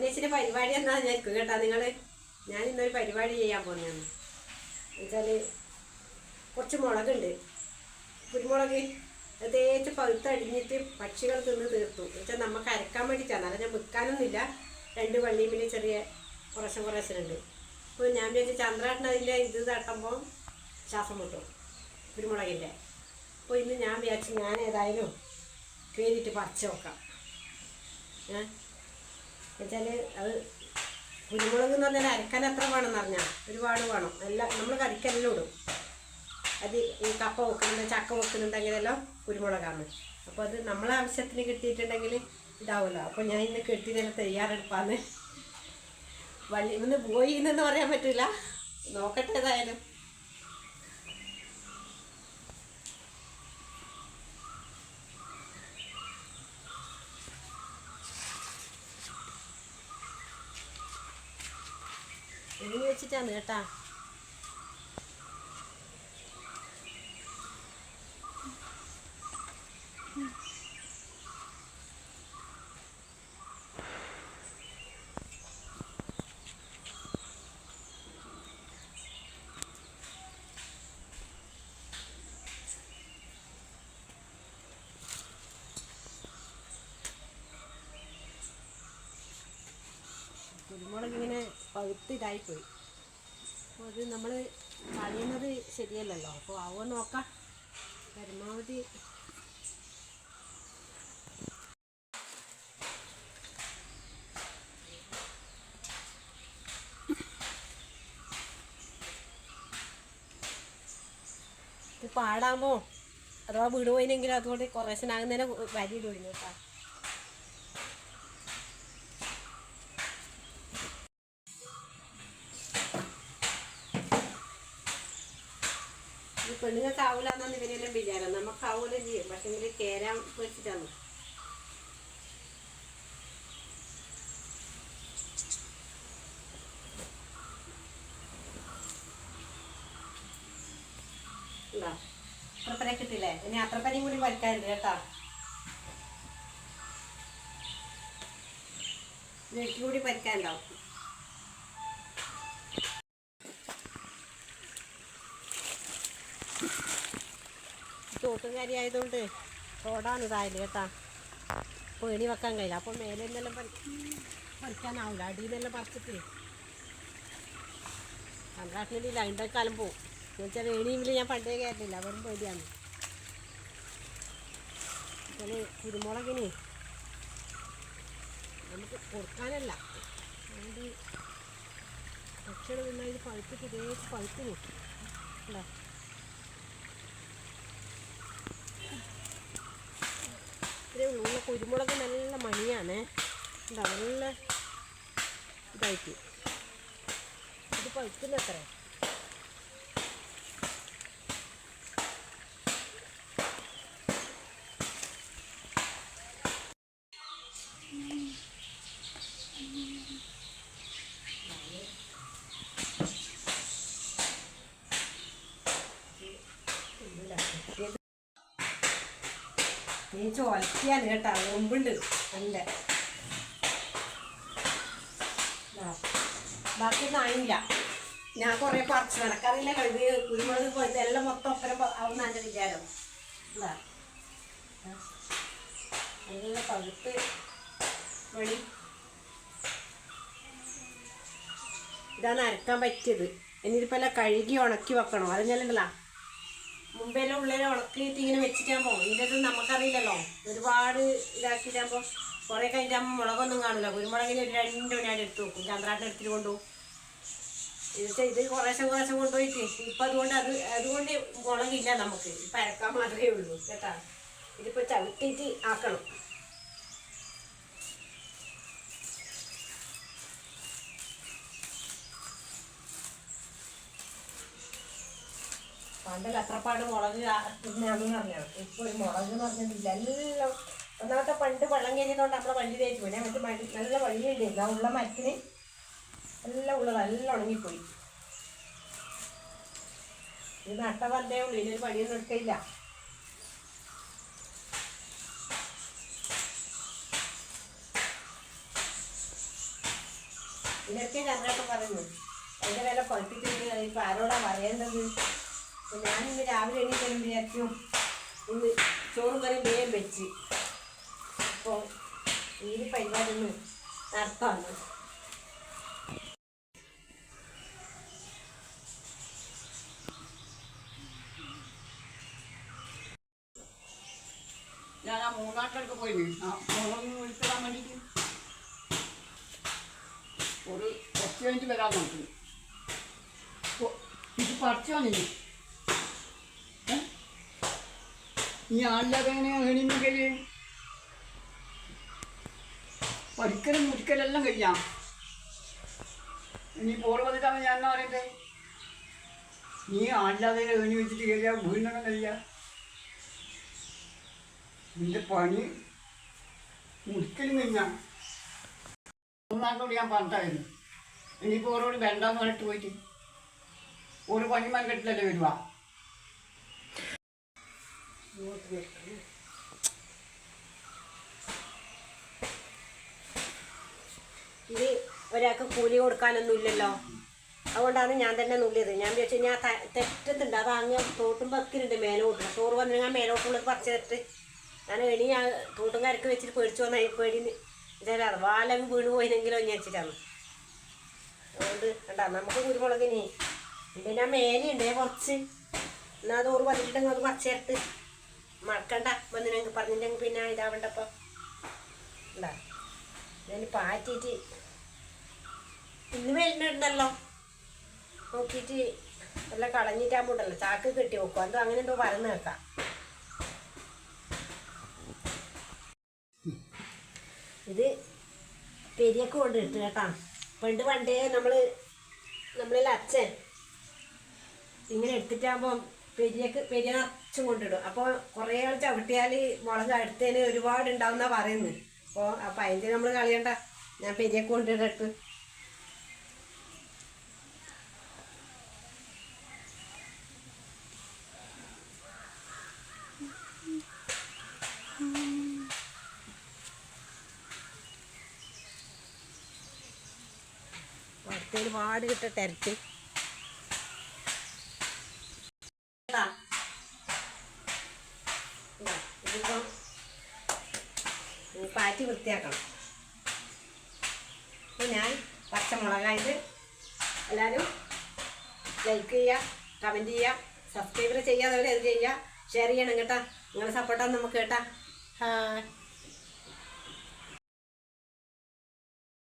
ഓമനേച്ചിന്റെ പരിപാടി എന്താന്ന് വിചാരിക്കും കേട്ടാ. നിങ്ങൾ ഞാൻ ഇന്നൊരു പരിപാടി ചെയ്യാൻ പോകുന്നതാണ് എന്നുവെച്ചാൽ കുറച്ച് മുളകുണ്ട്. കുരുമുളക് തേച്ച് പഴുത്തടിഞ്ഞിട്ട് പക്ഷികൾ തിന്ന് തീർത്തു. എന്നുവെച്ചാൽ നമുക്ക് അരക്കാൻ വേണ്ടിയിട്ടാണ്. അല്ല ഞാൻ വിൽക്കാനൊന്നുമില്ല. രണ്ട് വള്ളിയിൽ ചെറിയ കുറച്ച് കുറേശ്ശനുണ്ട് അപ്പോൾ ഞാൻ വിചാരിച്ചു ചന്ദ്രാട്ടൻ അതിന്റെ ഇത് തട്ടുമ്പോൾ ശ്വാസം മുട്ടും കുരുമുളകിന്റെ അപ്പോൾ ഇന്ന് ഞാൻ വിചാരിച്ചു ഞാൻ ഏതായാലും കയറിയിട്ട് പറിച്ച് നോക്കാം. ഏ? എന്നുവെച്ചാൽ അത് കുരുമുളക് എന്ന് പറഞ്ഞാൽ അരക്കാൻ എത്ര വേണം എന്നറിഞ്ഞാൽ ഒരുപാട് വേണം. എല്ലാം നമ്മൾ കറിക്കെല്ലാം ഇടും. അത് ഈ കപ്പ വെക്കുന്നുണ്ട് ചക്ക വെക്കുന്നുണ്ടെങ്കിലെല്ലാം കുരുമുളകാണ്. അപ്പോൾ അത് നമ്മളെ ആവശ്യത്തിന് കിട്ടിയിട്ടുണ്ടെങ്കിൽ ഇതാവുമല്ലോ അപ്പോൾ ഞാൻ ഇന്ന് കെട്ടിയതെല്ലാം തയ്യാറെടുപ്പാന്ന് വലിയ ഇന്ന് പോയി ഇന്നെന്ന് പറയാൻ പറ്റില്ല നോക്കട്ടെ ഏതായാലും ഇനി വെച്ചിട്ടാണ് കേട്ടാ. കുരുമുളക് ഇങ്ങനെ പഴുത്ത് ഇതായിപ്പോയി അപ്പോൾ അത് നമ്മൾ കളയുന്നത് ശരിയല്ലല്ലോ. അപ്പോൾ ആവോ നോക്കാം. പരമാവധി. പാടാമോ? അഥവാ വീട് പോയിനെങ്കിലും അതുകൊണ്ട് കുറേശ്ശനാകുന്നതിനെ വരി ഇടുന്നു കേട്ടോ. പെണ്ണുങ്ങൾക്ക് ആവൂലെന്നാണ് ഇവരെല്ലാം വിചാരം. നമുക്ക് ആവൂല ചെയ്യും പക്ഷെ എങ്കിൽ കേരാൻ വെച്ചിട്ടാണ്. അത്രപ്പനെ കിട്ടില്ലേ ഇനി അത്രപ്പനയും കൂടി വലിക്കാനുണ്ട് കേട്ടോ. നെറ്റി കൂടി പരിക്കാനുണ്ടാവും തോട്ടുകാരി ആയതുകൊണ്ട് റോഡാണ് ഇതായത് കേട്ടാ. പേണി വെക്കാൻ കഴിയില്ല. അപ്പോൾ മേലെ നിന്നെല്ലാം പറി പറിക്കാനാവില്ല അടിയിൽ നിന്നെല്ലാം പറിച്ചിട്ട് കണ്ടാട്ടിനില്ല അതിന്റെ കാലം പോവും. എന്ന് വെച്ചാൽ വേണിയെങ്കിലും ഞാൻ പണ്ടേ കയറില്ല വെറും പേടിയാണ്. പിന്നെ കുരുമുളകിന് നമുക്ക് കൊടുക്കാനല്ല. അതുകൊണ്ട് പിന്നെ ഇത് പഴുത്തിട്ട് ഇതേ പഴുത്തിന് ഉണ്ടോ ഇത്രേ ഉള്ളൂ. ഉള്ള കുരുമുളക് നല്ല മണിയാണ്. എന്താ നല്ല ഇതായിട്ട്. ഇത് പഴുക്കുന്ന നീ കേട്ടോ കേട്ടാ മുമ്പുണ്ട് നല്ല. ബാക്കി കാണില്ല ഞാൻ കുറേ പറിച്ചു. നടക്കാറില്ലല്ലോ കഴുകി കുരുമുളക് പോയത് എല്ലാം മൊത്തം ഒപ്പരം ആവുന്ന എന്റെ വിചാരം. നല്ല പഴുത്ത് വഴി ഇതാണ് അരക്കാൻ പറ്റിയത്. എല്ലാം കഴുകി ഉണക്കി വെക്കണം? അത് മുമ്പേലും ഉള്ളിലെ ഉളക്കിയിട്ട് ഇങ്ങനെ വെച്ചിട്ടാകുമ്പോൾ ഇതിനൊന്നും നമുക്കറിയില്ലല്ലോ. ഒരുപാട് ഇതാക്കിയിട്ടാകുമ്പോൾ കുറേ കഴിഞ്ഞാകുമ്പോൾ മുളകൊന്നും കാണില്ല. കുരുമുളകിന് ഒരു രണ്ട് ഞാൻ എടുത്ത് വെക്കും. ചന്ദ്രാട്ടം എടുത്തിട്ട് കൊണ്ടുപോകും എന്നിട്ട് ഇത് കുറേശ്ശം കുറേശ്ശം കൊണ്ടുപോയിട്ട് ഇപ്പം അതുകൊണ്ട് അത് അതുകൊണ്ട് മുളകില്ല നമുക്ക്. ഇപ്പം അരക്കാൻ മാത്രമേ ഉള്ളൂ കേട്ടോ. ഇതിപ്പോൾ ചവിട്ടിയിട്ട് ആക്കണം. പണ്ട് അത്രപ്പാട് മുളക് പറഞ്ഞാണ്. ഇപ്പോൾ മുളക് എന്ന് പറഞ്ഞിട്ടില്ല എല്ലാം ഒന്നാമത്തെ പണ്ട് വെള്ളം കയറിയതുകൊണ്ട് നമ്മളെ വണ്ടി പോയി. മഴ നല്ല വഴിയുണ്ട്. ആ ഉള്ള മരത്തിന് എല്ലാം ഉള്ളത് എല്ലാം ഉണങ്ങിപ്പോയി. ഇത് നട്ട വന്നേ ഉള്ളൂ. ഇതിനൊരു പണിയൊന്നും എടുക്കില്ല ഇതൊക്കെ ഞങ്ങളൊക്കെ പറയുന്നു അതിന്റെ വില പഴുത്തിട്ടുണ്ട് ഇപ്പം ആരോടാ പറയേണ്ടത്? അപ്പം ഞാനിന്ന് രാവിലെ എണീറ്റാലും വിചാരിച്ചു ഇന്ന് ചോറും കറിയും വേഗം വെച്ച്. അപ്പോൾ ഈ പരിപാടി ഒന്ന് നടത്താമെന്ന് ഞാൻ ആ മൂന്നാട്ടിലൊക്കെ പോയിരുന്നു ആ മുളക് വിളിച്ചിടാൻ വേണ്ടിയിട്ട് ഒരു കുറച്ച് കഴിഞ്ഞിട്ട് വരാൻ നോക്കി. ഇത് പറിച്ചോ നീ ഈ ആളില്ലാതെ എങ്ങനെ എണീന്നെങ്കിൽ ഒരിക്കലും ഒരിക്കലെല്ലാം കഴിയാം നീ പോറ് വന്നിട്ടാണ് ഞാൻ എന്നാ പറയണ്ടേ? നീ ആളില്ലാതെ എണി വെച്ചിട്ട് കഴിയാ വീണ്ടെണ്ണം കഴിയാ? നിന്റെ പണി ഒരിക്കലും കഴിഞ്ഞാ? മൂന്നാട്ടോട് ഞാൻ പറഞ്ഞിട്ടായിരുന്നു. ഇനിയിപ്പോൾ ഓരോട് വേണ്ടാന്ന് പറഞ്ഞിട്ട് പോയിട്ട്. ഒരു പണി മൻകെട്ടിലല്ലേ വരുക ഇത് ഒരാൾക്ക് കൂലി കൊടുക്കാനൊന്നും ഇല്ലല്ലോ. അതുകൊണ്ടാണ് ഞാൻ തന്നെ നുള്ളിയത്. ഞാൻ വിചാരിച്ചു ഞാൻ തെറ്റത്തുണ്ട്. അത് അങ്ങ് തോട്ടും. വെക്കിലുണ്ട് മേലോട്ട് ചോറ് വന്നു ഞാൻ മേലോട്ടുള്ളത് പറിച്ച് തരട്ട് ഞാൻ എണി ഞാൻ തോട്ടും കരക്ക് വെച്ചിട്ട് പേടിച്ചു വന്ന പേടി വിചാരം വാലങ്ങ് വീണ് പോയിനെങ്കിലോ ഞാൻ വെച്ചിട്ടാണ് അതുകൊണ്ട് കണ്ടാ നമുക്ക് കുരുമുളകിന്. പിന്നെ ഞാൻ മേലെയുണ്ടേ കുറച്ച് എന്നാ തോറ് വന്നിട്ടുണ്ടെങ്കിൽ അത് പറിച്ചു തരട്ട്. മറക്കണ്ട. വന്നിനെങ്കിൽ പറഞ്ഞിട്ടെങ്കിൽ പിന്നെ ഇതാവണ്ടപ്പോൾ ഉണ്ടാ ഞാൻ പാറ്റിയിട്ട് ഇന്ന് വരുന്നുണ്ടല്ലോ. നോക്കിയിട്ട് എല്ലാം കളഞ്ഞിട്ടാകുമ്പോണ്ടല്ലോ ചാക്ക് കെട്ടി വെക്കും എന്തോ അങ്ങനെ എന്തോ പറഞ്ഞു കേൾക്കാം. ഇത് പെരിയൊക്കെ കൊണ്ടിട്ട് കേട്ടാ. പണ്ട് പണ്ടേ നമ്മൾ നമ്മളിൽ അച്ഛൻ ഇങ്ങനെ എടുത്തിട്ടാകുമ്പോൾ പെരിയക്ക് പെരിയ നിറച്ചും കൊണ്ടിടും അപ്പോൾ കുറേ ആൾ ചവിട്ടിയാൽ മുളക് അടുത്തതിന് ഒരുപാട് ഉണ്ടാവുന്ന പറയുന്നത് അപ്പോൾ അപ്പം അതിന്റെ നമ്മൾ കളയണ്ട. ഞാൻ പെരിയക്ക് കൊണ്ടിടട്ട്. ഒരുപാട് കിട്ടും ഇരട്ടി കേട്ടാ ഇതാ, ഇതിപ്പം ഇനി പാറ്റി വൃത്തിയാക്കണം. അപ്പോൾ ഞാൻ പച്ചമുളകായിട്ട് എല്ലാവരും ലൈക്ക് ചെയ്യുക കമന്റ് ചെയ്യുക സബ്സ്ക്രൈബ് ചെയ്യാതെ ഇത് ചെയ്യുക ഷെയർ ചെയ്യണം കേട്ടോ. നിങ്ങളുടെ സപ്പോർട്ടാണ് നമുക്ക് കേട്ടോ. ഹായ്